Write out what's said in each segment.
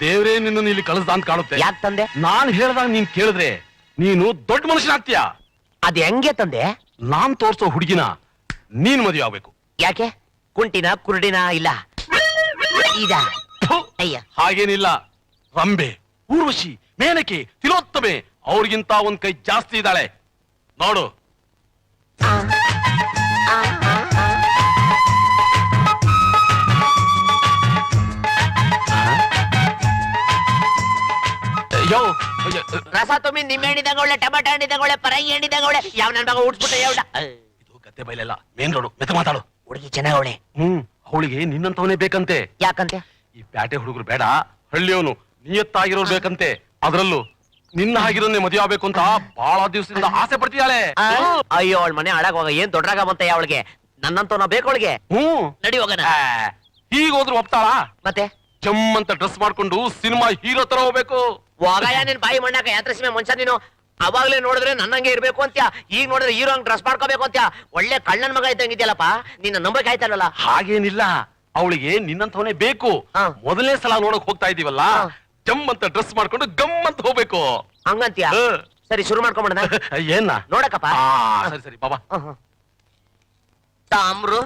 ದೇವ್ರೇ ನಿನ್ನ ಇಲ್ಲಿ ಕಳಿಸ್ದ ಅಂತ ಕಾಣುತ್ತೆ. ಯಾಕೆ ತಂದೆ? ನಾನ್ ಹೇಳ್ದಾಗ ನೀನ್ ಕೇಳಿದ್ರೆ ನೀನು ದೊಡ್ಡ ಮನುಷ್ಯನಾಗ್ತೀಯ. ಅದ್ ಹೆಂಗೆ ತಂದೆ? ನಾನ್ ತೋರ್ಸೋ ಹುಡುಗಿನ ನೀನ್ ಮದುವೆ ಆಗ್ಬೇಕು. ಯಾಕೆ? ಕುಂಟಿನ ಕುರುಡಿನ ಇಲ್ಲ. ಇದ. ಥು, ಅಯ್ಯ. ಹಾಗೇನಿಲ್ಲ. ರಂಬೆ ಊರ್ವಶಿ ಮೇನಕೆ ತಿಲೋತ್ತಮೆ ಅವ್ರಿಗಿಂತ ಒಂದ್ ಕೈ ಜಾಸ್ತಿ ಇದ್ದಾಳೆ. ನೋಡು. ರಸ ತುಂಬಿ ನಿಮ್ಮೆ ಹಣ್ಣಿ ತಗೊಳ್ಳೆ ಟಮಾಟ ಹಣ್ಣಿ ತಗೊಳ್ಳೆ ಪರಂಗಿ ಹಣ್ಣಿ ತಗೊಳ್ಳೆ ಯಾವ ನನ್ ಮಗ ಉಡ್ಸ್ಬಿಟ್ಟೆ ಯಾವ್ಡ ಇದು ಗದ್ದೆ ಬೈಲೆಲ್ಲ. ಮೇನ್ ರೋಡು ಮೆತ್ತ ಮಾತಾಡು. ಹುಡುಗಿ ಚೆನ್ನಾಗವಳೆ. ಹ್ಮ್ ಅವಳಿಗೆ ನಿನ್ನಂತವನೇ ಬೇಕಂತೆ. ಯಾಕಂತೆ? ಈ ಪ್ಯಾಟೆ ಹುಡುಗರು ಬೇಡ ಹಳ್ಳಿಯವನು ನಿಯತ್ತಾಗಿರೋರು ಬೇಕಂತೆ. ಅದ್ರಲ್ಲೂ ನಿನ್ನ ಹಾಗಿರೋನೇ ಮದುವೆ ಆಗ್ಬೇಕು ಅಂತ ಬಹಳ ದಿವಸದಿಂದ ಆಸೆ ಪಡ್ತಿದ್ದಾಳೆ? ಅಯ್ಯೋ ಅವಳ ಮನೆ ಹಾಳಾಗ ಹೋಗ ಏನ್ ದೊಡ್ಡರಾಗ ಬಂತ ಅವಳಿಗೆ? ನನ್ನಂತವನ ಬೇಕು ಅವಳಿಗೆ? ಹ್ಮ್ ನಡಿ ಹೋಗೋಣ. ಈಗ ಹೀಗ್ ಹೋದ್ರು ಒಪ್ತಾಳ? ಮತ್ತೆ? ಜಮ್ ಅಂತ ಡ್ರೆಸ್ ಮಾಡ್ಕೊಂಡು ಸಿನಿಮಾ ಹೀರೋ ತರ ಹೋಗ್ಬೇಕು. ಹೋಗಯ್ಯ ನಿನ್ ಬಾಯಿ ಮಣ್ಣಾಕ ಯಾತ್ರ ಸಿಮೆ ಮನುಷ್ಯ ನೀನು ಅವಾಗ್ಲೇ ನೋಡಿದ್ರೆ ನನ್ನಂಗೆ ಇರ್ಬೇಕು ಅಂತ ಈಗ ನೋಡಿದ್ರೆ ಹೀರೋ ಹಂಗ್ ಡ್ರೆಸ್ ಮಾಡ್ಕೋಬೇಕು ಅಂತ ಒಳ್ಳೆ ಕಣ್ಣನ್ ಮಗ ಇದ್ದಂಗಿದ್ಯಲ್ಲಪ್ಪ ನಿನ್ನ ನಂಬಕ್ ಆಯ್ತಲ್ಲ ಹಾಗೇನಿಲ್ಲ. ಅವಳಿಗೆ ನಿನ್ನಂತವನೇ ಬೇಕು. ಮೊದಲನೇ ಸಲ ನೋಡಕ್ ಹೋಗ್ತಾ ಇದೀವಲ್ಲ. ಜಮ್ ಅಂತ ಡ್ರೆಸ್ ಮಾಡ್ಕೊಂಡು ಗಮ್ ಅಂತ ಹೋಗ್ಬೇಕು. ಹಂಗಂತೀಯ? ಸರಿ ಶುರು ಮಾಡ್ಕೊಂಬಿಡಣ. ಏನ? ನೋಡಕಪ್ಪ ಸರಿ ಸರಿ ಬಾಬಾ. ತಾಮ್ರು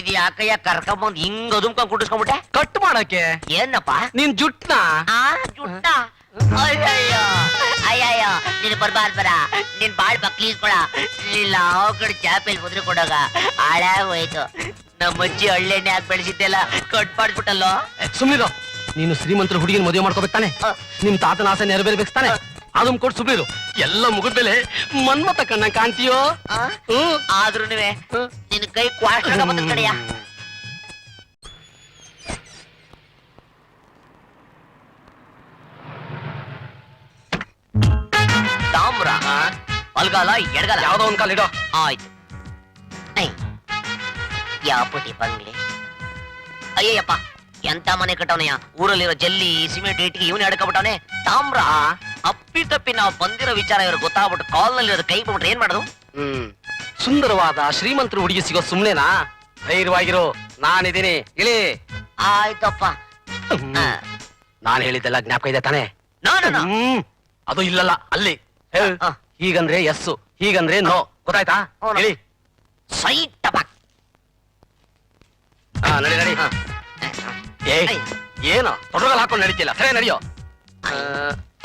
ಇದು ಯಾಕಯ್ಯ ಕರ್ಕೊಂಬಂದ್ ಹಿಂಗ್ ಅದುಮ್ಕೊಂಡ್ ಕುಟ್ಟಿಸ್ಕೊಂಡ್ಬಿಟ್ಟೆ ಕಟ್ ಮಾಡಕ್ಕೆ. ಏನಪ್ಪ? ನಿನ್ ಜುಟ್ನ? ಆ ಜುಟ್ಟ ಅಯ್ಯಯ್ಯೋ ಅಯ್ಯಯ್ಯೋ ನೀನು ಬರ್ಬಾರ್ದು ಬರ ನೀನ್ ಬಾಳ್ ಬಕ್ಲೀಸ್ಕೊಳ ಇಲ್ಲ ಶ್ರೀ ಕಡೆ ಚಾಪೆಲ್ ಮುದ್ರೆ ಕೊಡೋಗ ಆಳ ಹೋಯ್ತು. ನಮ್ಮ ಅಜ್ಜಿ ಹಳ್ಳೆಣ್ಣೆ ಹಾಕಿ ಬೆಳೆಸಿದ್ದೆಲ್ಲ ಕಟ್ ಮಾಡ್ಬಿಟ್ಟಲ್ಲೋ? ಸುಮ್ನಿರು. ನೀನು ಶ್ರೀಮಂತರ ಹುಡುಗಿನ ಮದುವೆ ಮಾಡ್ಕೋಬೇಕು ತಾನೆ. ಹ. ನಿಮ್ ತಾತನ ಆಸೆ ನೆರವೇರ್ಬೇಕು ತಾನೆ. ಅದನ್ ಕೊಟ್ಟು ಸುಮ್ನಿರು. ಎಲ್ಲ ಮುಗಿದ್ಮೇಲೆ ಮನ್ಮತ ಕಣ್ಣ ಕಾಣ್ತೀಯೋ? ಆ? ಹ್ಮ್. ಆದ್ರೂ ನಿನ್ ಕೈ ಕಡೆಯಾ ಕಡೆಯ? ಬಲ್ಗಾಲ ಎಡಗಾಲ ಯಾವ್ದೋ ಒಂದ್ ಕಾಲಿಡೋ ಆಯ್ತು. ಯಾಪುಟಿ ಬಂಗ್ಲೆ. ಅಯ್ಯಯ್ಯಪ್ಪ ಎಂತ ಮನೆ ಕಟ್ಟವನಯ್ಯ ಊರಲ್ಲಿರೋ ಜಲ್ಲಿ ಸಿಮೆಂಟ್ ಇಟ್ಟಿಗೆ ಇವನೇ ಅಡ್ಕೊಬಿಟ್ಟವನೆ ತಾಮ್ರ ಅಪ್ಪಿ ತಪ್ಪಿ ನಾವು ಬಂದಿರೋ ವಿಚಾರ ಇವ್ರು ಗೊತ್ತಾಗ್ಬಿಟ್ಟು ಕಾಲ್ನಲ್ಲಿರೋದು ಕೈ ಬಿಟ್ಬಿಟ್ರೆ ಏನ್ ಮಾಡೋದು? ಹ್ಮ್. ಸುಂದರವಾದ ಶ್ರೀಮಂತರ ಹುಡುಗಿ ಸಿಗೋ ಸುಮ್ನೆನಾ? ಧೈರ್ಯವಾಗಿರು ನಾನಿದ್ದೀನಿ. ಇಳಿ. ಆಯ್ತಪ್ಪ. ನಾನು ನಾನ್ ಹೇಳಿದ್ದೆಲ್ಲ ಜ್ಞಾಪಕ ಇದೆ ತಾನೆ? No no, no. ಹ್ಮ್. ಅದು ಇಲ್ಲಲ್ಲ ಅಲ್ಲಿ. ಹೀಗಂದ್ರೆ ಎಸ್ಸು ಹೀಗಂದ್ರೆ ನೋ ಗೊತ್ತಾಯ್ತಾ. ಹೇಳಿ. ಸೈಟ್ ಟಪಾಕ್. ಹಾ ನಡಿ ನಡಿ. ಏ. ಏನೋ? ತೊಡಗಲ್ ಹಾಕೊಂಡು ನಡೀತಿಲ್ಲ. ಸರಿ ನಡಿಯೋ. ಆ,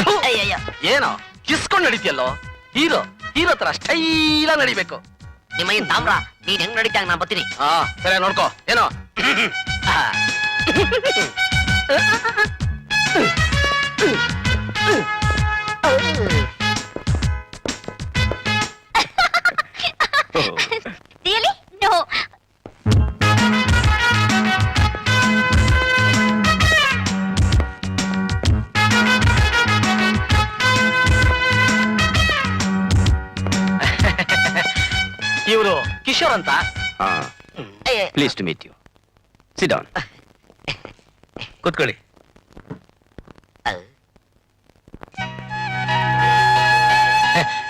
ಥು, ಅಯ್ಯಯ್ಯ ಏನೋ? ಕಿಸ್ಕೊಂಡು ನಡೀತಿಯಲ್ಲೋ? ಹೀರೋ ಹೀರೋ ತರ ಸ್ಟೈಲ ನಡಿಬೇಕು. ನಿಮ್ಮ ಏನ್ ತಾಮ್ರ ನೀನ್ ಹೆಂಗ್ ನಡೀತಾಗ ನಾನ್ ಬರ್ತೀನಿ. ಹಾ ಸರಿ ನೋಡ್ಕೋ. ಏನೋ? ಆ. Really? No. ಇವರು ಕಿಶೋರ್ ಅಂತ? Please to meet you sit down ಕೂತ್ಕೊಳ್ಳಿ.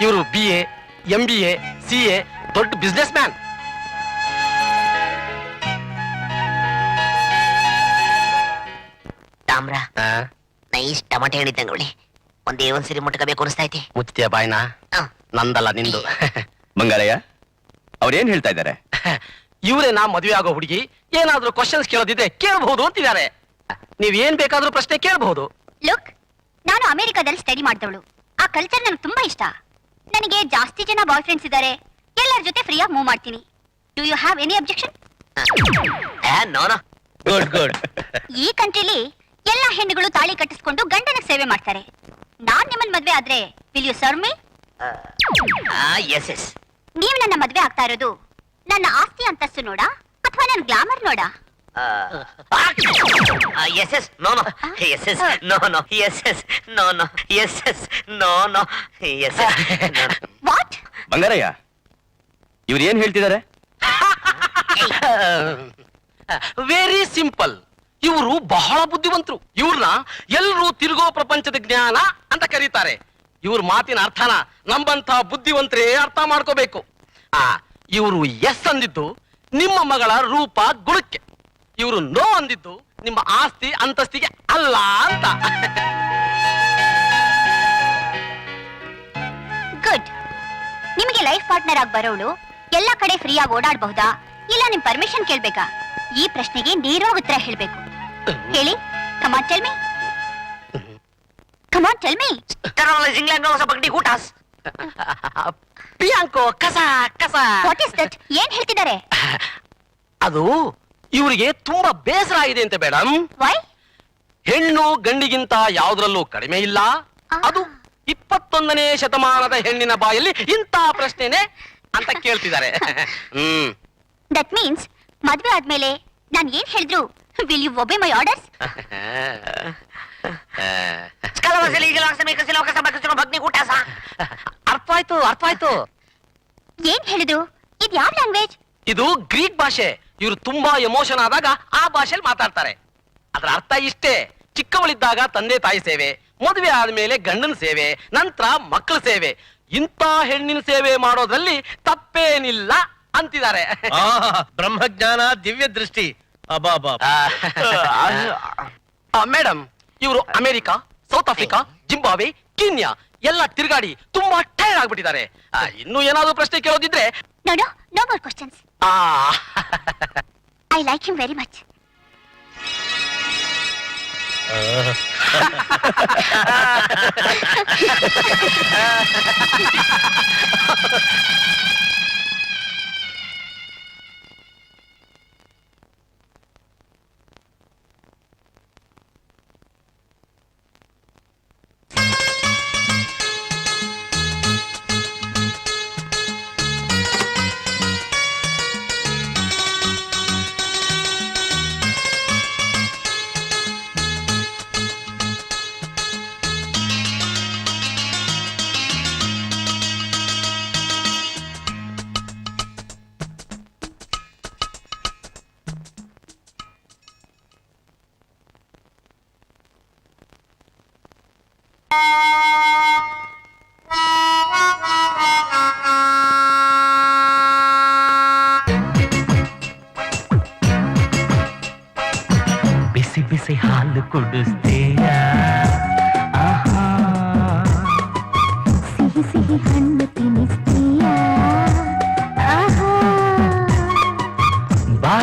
ಇವರು B A M B A C A ದೊಡ್ಡ ಬಿಸ್ನೆಸ್ ಮ್ಯಾನ್ ತಾಮ್ರ ನೈಸ್ ಟಮಾಟೆ ಹೇಳಿದ್ದಂಗ ಅವಳಿ ಒಂದೇ ಒಂದ್ಸರಿ ಮುಟ್ಕಬೇಕು ಅನಿಸ್ತಾ ಐತಿ ಮುಚ್ಚಿಯ ಬಾಯ್ನ? ಆ, ನಂದಲ್ಲ ನಿಂದು. ಬಂಗಾರಯ್ಯ ಅವ್ರೇನ್ ಹೇಳ್ತಾ ಇದ್ದಾರೆ? ಇವರೇ ನಾ ಮದುವೆ ಆಗೋ ಹುಡುಗಿ ಏನಾದ್ರೂ ಕ್ವಶನ್ಸ್ ಕೇಳೋದಿದ್ರೆ ಕೇಳಬಹುದು ಅಂತಿದ್ದಾರೆ. ನೀವ್ ಏನ್ ಬೇಕಾದ್ರೂ ಪ್ರಶ್ನೆ ಕೇಳಬಹುದು. ಲುಕ್ ನಾನು ಅಮೆರಿಕಾದಲ್ಲಿ ಸ್ಟಡಿ ಮಾಡಿದವಳು. ಆ ಕಲ್ಚರ್ ನನಗೆ ತುಂಬಾ ಇಷ್ಟ. ನನಗೆ ಜಾಸ್ತಿ ಜನ ಬಾಯ್ ಫ್ರೆಂಡ್ಸ್ ಇದ್ದಾರೆ. ಎಲ್ಲರ ಜೊತೆ ಫ್ರೀಯಾ ಮೂವ್ ಮಾಡ್ತೀನಿ. Do you have any objection ah, no no. Good good ಈ ಕಂಟ್ರಿಲಿ ಎಲ್ಲಾ ಹೆಣ್ಣುಗಳು ತಾಳಿ ಕಟ್ಟಿಸ್ಕೊಂಡು ಗಂಡನ ಸೇವೆ ಮಾಡ್ತಾರೆ. ನಾನ್ ನಿಮ್ಮನ್ ಮದ್ವೆ ಆದ್ರೆ will you serve me ah, yes yes ನೀವು ನನ್ನ ಮದ್ವೆ ಆಗ್ತಾ ಇರೋದು ನನ್ನ ಆಸ್ತಿ ಅಂತಸ್ತು ನೋಡಾ? ಅಥವಾ ನನ್ನ glamour ನೋಡಾ? Yes yes no no yes yes no no yes yes no no yes yes no no yes yes what Bangarayya? ಇವ್ರು ಏನ್ ಹೇಳ್ತಿದ್ದಾರೆ ವೆರಿ ಸಿಂಪಲ್ ಇವರು ಬಹಳ ಬುದ್ಧಿವಂತರು. ಇವ್ರನ್ನ ಎಲ್ಲರೂ ತಿರುಗೋ ಪ್ರಪಂಚದ ಜ್ಞಾನ ಅಂತ ಕರೀತಾರೆ. ಇವ್ರ ಮಾತಿನ ಅರ್ಥನ ನಂಬಂತ ಬುದ್ಧಿವಂತರೇ ಅರ್ಥ ಮಾಡ್ಕೋಬೇಕು. ಆ ಇವರು ಎಸ್ ಅಂದಿದ್ದು ನಿಮ್ಮ ಮಗಳ ರೂಪ ಗುಣಕ್ಕೆ. ಇವರು ನೋ ಅಂದಿದ್ದು ನಿಮ್ಮ ಆಸ್ತಿ ಅಂತಸ್ತಿಗೆ ಅಲ್ಲ ಅಂತ. ಗುಡ್ ನಿಮಗೆ ಲೈಫ್ ಪಾರ್ಟ್ನರ್ ಆಗಿ ಬರೋಳು ಎಲ್ಲ ಕಡೆ ಫ್ರೀ ಆಗಿ ಓಡಾಡಬಹುದಾ? ಇಲ್ಲ ನಿಮ್ ಪರ್ಮಿಷನ್ ಕೇಳ್ಬೇಕಾ? ಈ ಪ್ರಶ್ನೆಗೆ ನೇರವಾಗಿ ಉತ್ತರ ಹೇಳ್ಬೇಕು. ಹೇಳಿ come on tell me come on tell me Terlalu England no sa pagdikutas. ಪಿಯಾಂಕೋ ಕಸ ಕಸ. ವಾಟ್ ಇಸ್ ದಟ್ ಏನ್ ಹೇಳ್ತಿದ್ದಾರೆ? ಅದು ಇವರಿಗೆ ತುಂಬಾ ಬೇಸರ ಆಗಿದೆ ಅಂತ ಮೇಡಮ್ ವೈ ಹೆಣ್ಣು ಗಂಡಿಗಿಂತ ಯಾವುದ್ರಲ್ಲೂ ಕಡಿಮೆ ಇಲ್ಲ. ಅದು ಇಪ್ಪತ್ತೊಂದನೇ ಶತಮಾನದ ಹೆಣ್ಣಿನ ಬಾಯಲ್ಲಿ ಇಂಥ ಪ್ರಶ್ನೆನೆ ಅಂತ ಕೇಳ್ತಿದ್ದಾರೆ. ಹ್ಮ್. ದಟ್ ಮೀನ್ಸ್ ಮದ್ವೆ ಆದ್ಮೇಲೆ ನಾನ್ ಏನ್ ಹೇಳಿದ್ರು? Will you obey my orders. ಅರ್ಥ ಆಯ್ತು ಅರ್ಥ ಆಯ್ತು. ಏನ್ ಹೇಳಿದ್ರು? ಇದು ಯಾವ ಲ್ಯಾಂಗ್ವೇಜ್ ಇದು ಗ್ರೀಕ್ ಭಾಷೆ. ಇವರು ತುಂಬಾ ಎಮೋಷನ್ ಆದಾಗ ಆ ಭಾಷೆಯಲ್ಲಿ ಮಾತಾಡ್ತಾರೆ. ಅದರ ಅರ್ಥ ಇಷ್ಟೇ. ಚಿಕ್ಕವಳಿದ್ದಾಗ ತಂದೆ ತಾಯಿ ಸೇವೆ ಮದುವೆ ಆದ್ಮೇಲೆ ಗಂಡನ ಸೇವೆ ನಂತರ ಮಕ್ಕಳ ಸೇವೆ. ಇಂಥ ಹೆಣ್ಣಿನ ಸೇವೆ ಮಾಡೋದ್ರಲ್ಲಿ ತಪ್ಪೇನಿಲ್ಲ ಅಂತಿದ್ದಾರೆ. ಬ್ರಹ್ಮಜ್ಞಾನ ದಿವ್ಯ ದೃಷ್ಟಿ. ಅಬಾಬಾ ಮೇಡಮ್ ಇವರು America South Africa Zimbabwe Kenya ಎಲ್ಲ ತಿರುಗಾಡಿ ತುಂಬಾ ಟೈರ್ಡ್ ಆಗ್ಬಿಟ್ಟಿದ್ದಾರೆ. ಇನ್ನು ಇನ್ನೂ ಏನಾದ್ರು ಪ್ರಶ್ನೆ ಕೇಳೋದಿದ್ರೆ ಆ. I like you very much Uh.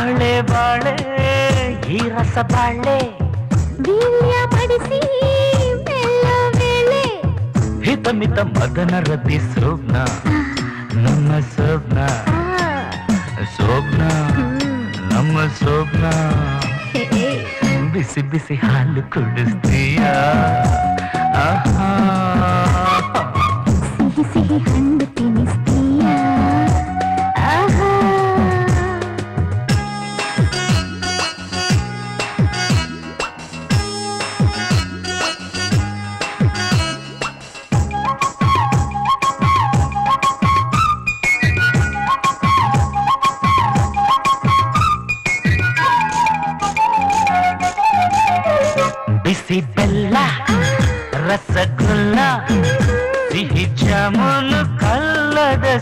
ಬಾಳೆ ಬಾಳೆ ಈ ರಸ ಬಾಳೆ. ವೀಳ್ಯ ಪಡಿಸಿ ಮೆಲ್ಲ ವೇಳೆ. ಹಿತ ಮಿತ ಮದನ ರತಿ ಸೋಬ್ನ ನಮ್ಮ ಸೋಬ್ನ ಸೋಬ್ನ ನಮ್ಮ ಸೋಬ್ನ ಬಿಸಿ ಬಿಸಿ ಹಾಲು ಕುಡಿಸ್ತೀಯ? ಆಹಾ. ಸಿಹಿ ಸಿಹಿ ಹಣ್ಣು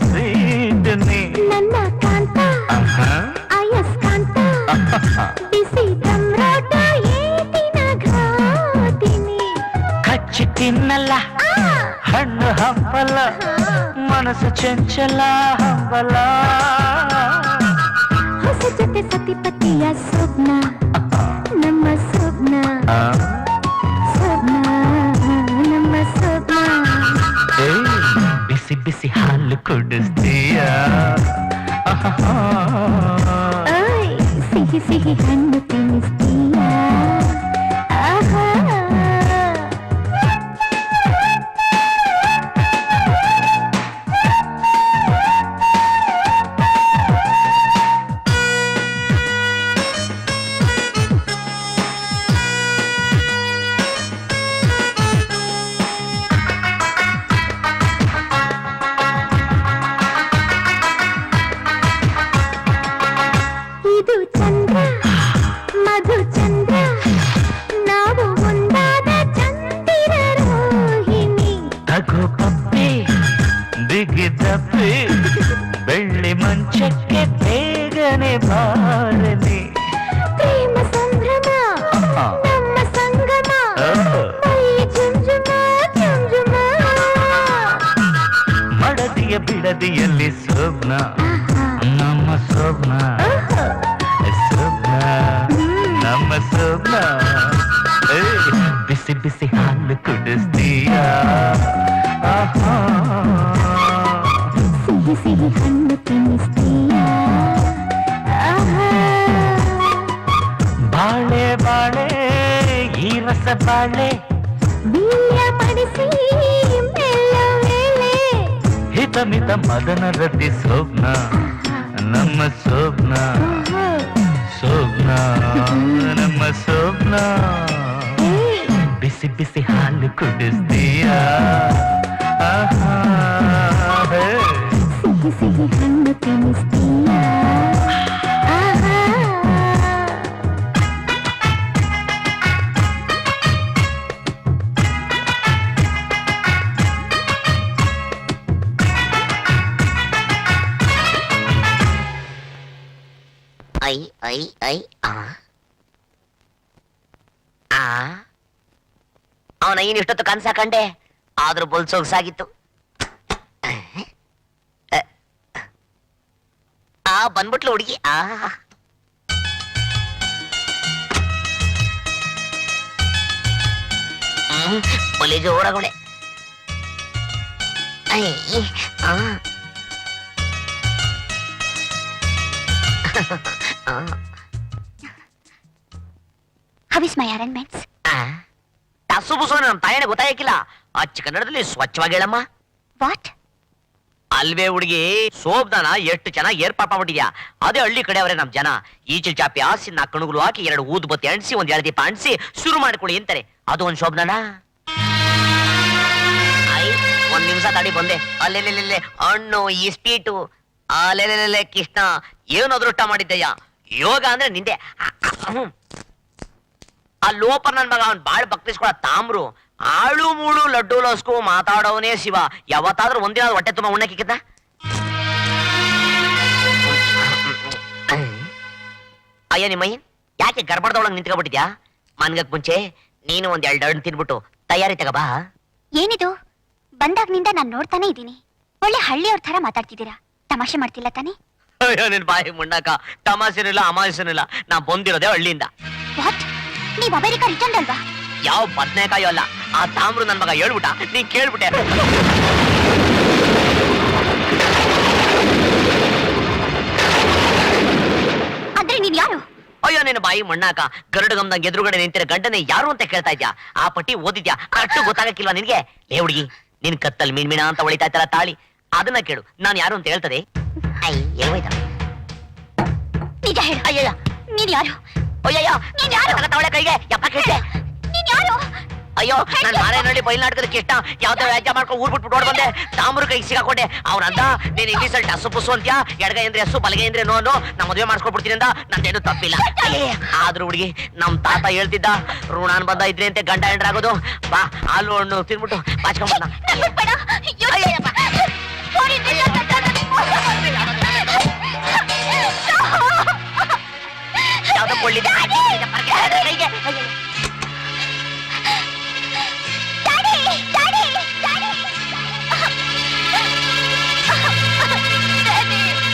ಕಲ್ಲದ ಸ್ವೀಟ್ನಿ ನನ್ನ ಕಾಂತ ಅಯಸ್ಕಾಂತ ಬಿಸಿ ದಮ್ರಾಟ ಏಟಿನ ಘಾಟಿನಿ ಕಚ್ಚಿ ತಿನ್ನಲ್ಲ ಹಣ್ಣು ಹಂಪಲ ಮನಸ್ಸು ಚಂಚಲ ಹಂಬಲ ಹೊಸ ಜೊತೆ ಸತಿಪತಿಯ ಸ್ವಪ್ನ ಕುಡಿಸ್ತೀಯ ಆಹಾ. ಓಯ್, ಸಿಹಿ ಸಿಹಿ ಹಣ್ಣು ಹಳದಿಯಲ್ಲಿ ಸ್ವಪ್ನ. ನಮ್ಮ ಸ್ವಪ್ನ. ಸ್ವಪ್ನ ನಮ್ಮ ಸ್ವಪ್ನ. ಏ, ಬಿಸಿ ಬಿಸಿ ಹಾಲು ಕುಡಿಸ್ತೀಯ? ಆಹಾ. ಸಿಹಿ ಸಿಹಿ ಹಣ್ಣು ತಿನ್ನಿಸ್ತೀಯ? ಬಾಳೆ ಬಾಳೆ ಈ ರಸ ಬಾಳೆ. ಬೀಳ್ಯ ಮಡಿಸಿ. ಮೆಲ್ಲ ಮೇಲೆ ప్రమిత మదన రతి శోభ్న నమ్మ శోభ్న శోభ్న నమ్మ శోభ్న బిసి బిసి హాలు కుడిస్తీయా. ఆహా సిహి సిహి హన్ను తినిస్తీయా. ಐ ಐ ಐ ಆ ಆ ಅವನ ಏನು ಇಷ್ಟೊತ್ತು ಕನ್ಸ ಕಂಡೆ ಆದ್ರೂ ಬುಲ್ ಸೊಗ್ಸಾಗಿತ್ತು ಆ ಬಂದ್ಬಿಟ್ಲು ಹುಡುಗಿ ಆ ಒಲೆ ಜೋರಗೊಳೆ ಆ ಆ. Is my arrangements? ಟಸು ಬುಸು ನಮ್ಮ ತಾಯಣೆ ಗೊತ್ತಾಗಿಲ್ಲ ಅಚ್ಚ ಕನ್ನಡದಲ್ಲಿ ಸ್ವಚ್ಛವಾಗಿ ಹೇಳಮ್ಮ. ವಾಟ್ ಅಲ್ವೇ ಹುಡುಗಿ ಸೋಬ್ದಾನ ಎಷ್ಟು ಚೆನ್ನಾಗಿ ಏರ್ಪಾಟ್ ಮಾಡ್ಬಿಟ್ಟಿದ್ಯಾ? ಅದೇ ಹಳ್ಳಿ ಕಡೆ ಅವರೇ ನಮ್ ಜನ. ಈಚಲ್ ಚಾಪಿ ಆಸಿ ನಾಲ್ಕು ಕಣುಗಳು ಹಾಕಿ ಎರಡು ಊದ್ ಬತ್ತಿ ಅಂಟಿಸಿ ಒಂದ್ ದೀಪ ಅಂಟಿಸಿ ಶುರು ಮಾಡ್ಕೊಳ್ಳಿ ಅಂತಾರೆ. ಅದು ಒಂದ್ ಶೋಭನ ಒಂದ್ ನಿಮಿಷ ತಡಿ ಬಂದೆ. ಅಲ್ಲೆಲ್ಲೆಲ್ಲೆ ಹಣ್ಣು ಈ ಸ್ಪೀಟು ಅಲ್ಲೆಲ್ಲೆಲ್ಲೆ ಕೃಷ್ಣ ಏನು ಊಟ ಮಾಡಿದ್ದಯ್ಯ? ಯೋಗ ಅಂದ್ರೆ ನಿಂದೆ. ಆ ಲೋಪ ನನ್ ಮಗ, ಅವ್ನ್ ಬಾಳ್ ಭಕ್ತಿಸ್ಕೊಳ ತಾಮ್ರು. ಆಳು ಮೂಳು ಲಡ್ಡು ಲಸ್ಕು ಮಾತಾಡೋನೇ ಶಿವ. ಯಾವತ್ತಾದ್ರೂ ಒಂದಿನ ಹೊಟ್ಟೆ ತುಂಬ ಉಣ್ಣಕ್ಕಿಕ್ಕಿದ್ದ ಅಯ್ಯ ನಿಮ್ಮಯ್ಯ, ಯಾಕೆ ಗರ್ಭಣದೊಳಗೆ ನಿಂತ್ಕೊಬಿಟ್ಟಿದ್ಯಾ ಮನ್ಗಕ್ ಮುಂಚೆ ನೀನು ಒಂದ್ ಎರಡು ಹಣ್ಣು ತಿನ್ಬಿಟ್ಟು ತಯಾರಿ ತಗಬಾ ಏನಿದು? ಬಂದಾಗ್ನಿಂದ ನಾನ್ ನೋಡ್ತಾನೆ ಇದ್ದೀನಿ. ಒಳ್ಳೆ ಹಳ್ಳಿಯವ್ರ ತರ ಮಾತಾಡ್ತಿದ್ದೀರಾ? ತಮಾಷೆ ಮಾಡ್ತಿಲ್ಲ ತಾನೇ? ಅಯ್ಯೋ ನಿನ್ ಬಾಯಿ ಮುಣ್ಣಾಕ. ತಮಾಷೆನಿಲ್ಲ ಅಮಾಷೆನಿಲ್ಲ. ನಾ ಬಂದಿರೋದೆ ಹಳ್ಳಿಯಿಂದ. ವಾಟ್ ನೀವ್ ಅಮೆರಿಕ ರಿಟರ್ನ್ ಅಲ್ವಾ? ಯಾವ ಬದ್ನೇಕಾಯೋ ಅಲ್ಲ. ಆ ತಾಮ್ರ ನನ್ ಮಗ ಹೇಳ್ಬಿಟ್ಟ. ನೀ ಕೇಳ್ಬಿಟ್ಟೆ. ಅಂದ್ರೆ ನೀನ್ ಯಾರು? ಅಯ್ಯೋ ನಿನ್ನ ಬಾಯಿ ಮಣ್ಣಾಕ. ಗರುಡ ಗಮ್ದಂಗ್ ಎದುರುಗಡೆ ನಿಂತಿರೋ ಗಂಡನೇ ಯಾರು ಅಂತ ಕೇಳ್ತಾ ಇದ್ಯಾ? ಆ ಪಟ್ಟಿ ಓದಿದ್ಯಾ? ಅಷ್ಟು ಗೊತ್ತಾಗಕ್ಕಿಲ್ವಾ ನಿನ್ಗೆ? ಏ ಹುಡುಗಿ ನಿನ್ ಕತ್ತಲ್ ಮೀನ್ ಮೀನ ಅಂತ ಹೊಳಿತಾ ಇತ್ತಲ್ಲ ತಾಳಿ? ಅದನ್ನ ಕೇಳು. ನಾನು ಯಾರು ಅಂತ ಹೇಳ್ತದೆ? ನಿಜ ಹೇಳು ಅಯ್ಯಯ್ಯ ನೀನ್ ಯಾರು? ಅಯ್ಯಯ್ಯೋ ನೀನ್ ಯಾರು? ತಗೊಳ್ಳೆ ಕೈಗೆ. ಯಪ್ಪ ಕೇಳಿದೆ ನೀನ್ ಯಾರು? ಅಯ್ಯೋ ನಾನ್ ಮಾರೇನಹಳ್ಳಿ ಬಯಲ್ನಾಟಕದ ಇಷ್ಟ. ಯಾವ್ದೋ ವ್ಯಾಜ್ಯ ಮಾಡ್ಕೊಂಡು ಊರ್ ಬಿಟ್ಬಿಟ್ಟು ಬಂದೆ. ತಾಮ್ರ ಕೈಗೆ ಸಿಗಾಕೊಂಡೆ ಅವನಂದ ನೀನ್ ಇಂಗ್ಲೀಷ್ ಅಲ್ಲಿ ಟಸು ಪುಸು ಅಂತ್ಯಾ? ಎಡಗೈ ಅಂದ್ರೆ ಹಸು ಬಲಗೈ ಅಂದ್ರೆ ನೋ ನೋ ನಾ ಮದುವೆ ಮಾಡ್ಸ್ಕೊಡ್ಬಿಡ್ತೀನಿ ಅಂತ ನಂದೇನು ತಪ್ಪಿಲ್ಲ. ಆದ್ರೂ ಹುಡುಗಿ ನಮ್ ತಾತ ಹೇಳ್ತಿದ್ದ ಋಣಾನ್ ಬಂದ ಇದ್ರೆ ಅಂತೆ ಗಂಡ ಹೆಂಡ್ರಾಗೋದು. ಬಾ ಹಾಲು ಹಣ್ಣು ತಿನ್ಬಿಟ್ಟು ಬಾಚ್ಕೊಂಡ್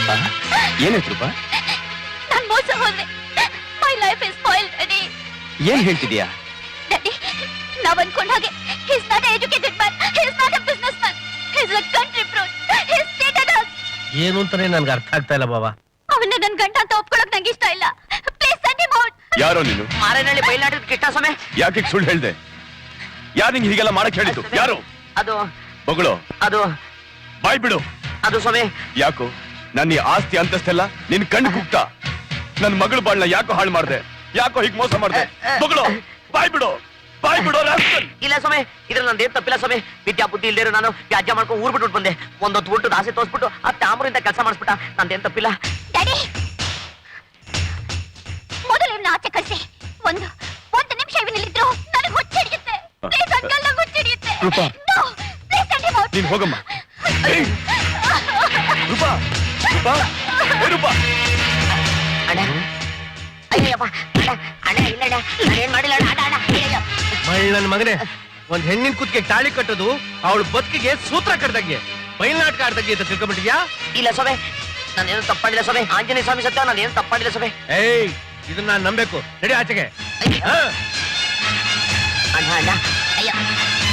ಬಂದ ನನ್ ಮೋಸ ಹೋದೆ. My life is spoil daddy ಏನ್ ಹೇಳ್ತಿದ್ಯಾ? ಡ್ಯಾಡಿ ನಾವ್ ಅನ್ಕೊಂಡ ಹಾಗೆ his not educated man not business a country his stated as ಏನು ಅಂತಾನೆ ನನ್ಗೆ ಅರ್ಥ ಆಗ್ತಾ ಇಲ್ಲ ಬಾಬಾ ಅವನ್ನ ನನ್ ಗಂಡ ಅಂತ ಒಪ್ಕೊಳಕ್ ನಂಗೆ ಇಷ್ಟ ಇಲ್ಲ. ಪ್ಲೀಸ್ ಸೆಂಡ್ ಹಿಮ್ ಔಟ್ ಯಾರೋ ನೀನು? ಮಾರನಹಳ್ಳಿ ಬೈಲಾಡಿದ ಕೃಷ್ಣ ಸ್ವಾಮಿ. ಯಾಕೆ ಸುಳ್ಳು ಹೇಳ್ದೆ? ಯಾರು ನಿಂಗೆ ಹೀಗೆಲ್ಲ ಮಾಡಕ್ ಹೇಳಿದ್ದು? ಯಾರು? ಅದು ಬಗಳು. ಅದು ಬಾಯ್ ಬಿಡು. ಅದು ಸ್ವಾಮಿ. ಯಾಕೋ? ನನ್ನ ಈ ಆಸ್ತಿ ಅಂತಸ್ತೆಲ್ಲ ನಿನ್ ಕಣ್ಣು ಕುಕ್ತ ನನ್ ಮಗಳು ಬಾಳ್ನ ಯಾಕೋ ಹಾಳು ಮಾಡ್ದೆ? ಯಾಕೋ ಹೀಗೆ ಮೋಸ ಮಾಡ್ದೆ? ಬಗಳು ಬಾಯ್ ಬಿಡು. ಬಾಯ್ ಬಿಡು. ಇಲ್ಲ ಸ್ವಾಮಿ ಇದ್ರಲ್ಲಿ ನಂದೇನ್ ತಪ್ಪಿಲ್ಲ ಸ್ವಾಮಿ. ವಿದ್ಯಾ ಬುದ್ಧಿ ಇಲ್ದೇರು ನಾನು ವ್ಯಾಜ್ಯ ಮಾಡ್ಕೊಂಡು ಊರ್ ಬಿಟ್ಬಿಟ್ಟು ಬಂದೆ. ಒಂದೊತ್ತು ಊಟದ ಆಸೆ ತೋರಿಸ್ಬಿಟ್ಟು ಆ ತಾಮ್ರಿಂದ ಕೆಲಸ ಮಾಡಿಸ್ಬಿಟ್ಟ. ನಂದೇನ್ ತಪ್ಪಿಲ್ಲ. ಡ್ಯಾಡಿ ಮೊದಲು ಇವ್ನ ಆಚೆ ಕಳ್ಸಿ. ಒಂದು ಒಂದು ನಿಮಿಷ ಇವನಲ್ಲಿದ್ರು ನನಗೆ ಹುಚ್ಚಿಡಿಯುತ್ತೆ. ಪ್ಲೀಸ್ ಅಂಕಲ್ ನಂಗೆ ಹುಚ್ಚಿಡಿಯುತ್ತೆ. Rupa. No please send him out ನೀನ್ ಹೋಗಮ್ಮ. ಏಯ್! ರೂಪಾ. ರೂಪಾ. ಏ ರೂಪಾ. ಅಣ್ಣ. ಅಯ್ಯಪ್ಪ ಅಣ್ಣ ಅಣ್ಣ ಇಲ್ಲ ಅಣ್ಣ. ನಾನೇನ್ ಮಾಡಿಲ್ಲ ಅಣ್ಣ ಅಣ್ಣ ಅಣ್ಣ. ಅಯ್ಯಯ್ಯೋ. ಮಳ್ ಮಗನೆ ಮಗನೇ ಒಂದ್ ಹೆಣ್ಣಿನ ಕುತ್ತಿಗೆ ತಾಳಿ ಕಟ್ಟೋದು ಅವಳ ಬದುಕಿಗೆ ಸೂತ್ರ ಕಟ್ಟದಂಗೆ ಬಯಲ್ನಾಟಕ ಆಡ್ದಂಗೆ ಅಂತ ತಿಳ್ಕೊಂಬಿಟ್ಟಿದ್ಯಾ ಇಲ್ಲ ಸೊಬೆ. ನಾನೇನು ತಪ್ಪಾಡಿಲ್ಲ ಸೊಬೆ. ಆಂಜನೇಯ ಸ್ವಾಮಿ ಸತ್ಯ ನಾನೇನು ತಪ್ಪಾಡಿಲ್ಲ ಸೊಬೆ. ಏಯ್ ಇದನ್ನ ನಾನ್ ನಂಬೇಕು ನಡಿ ಆಚೆಗೆ. ಹಾ. ಅಣ್ಣ.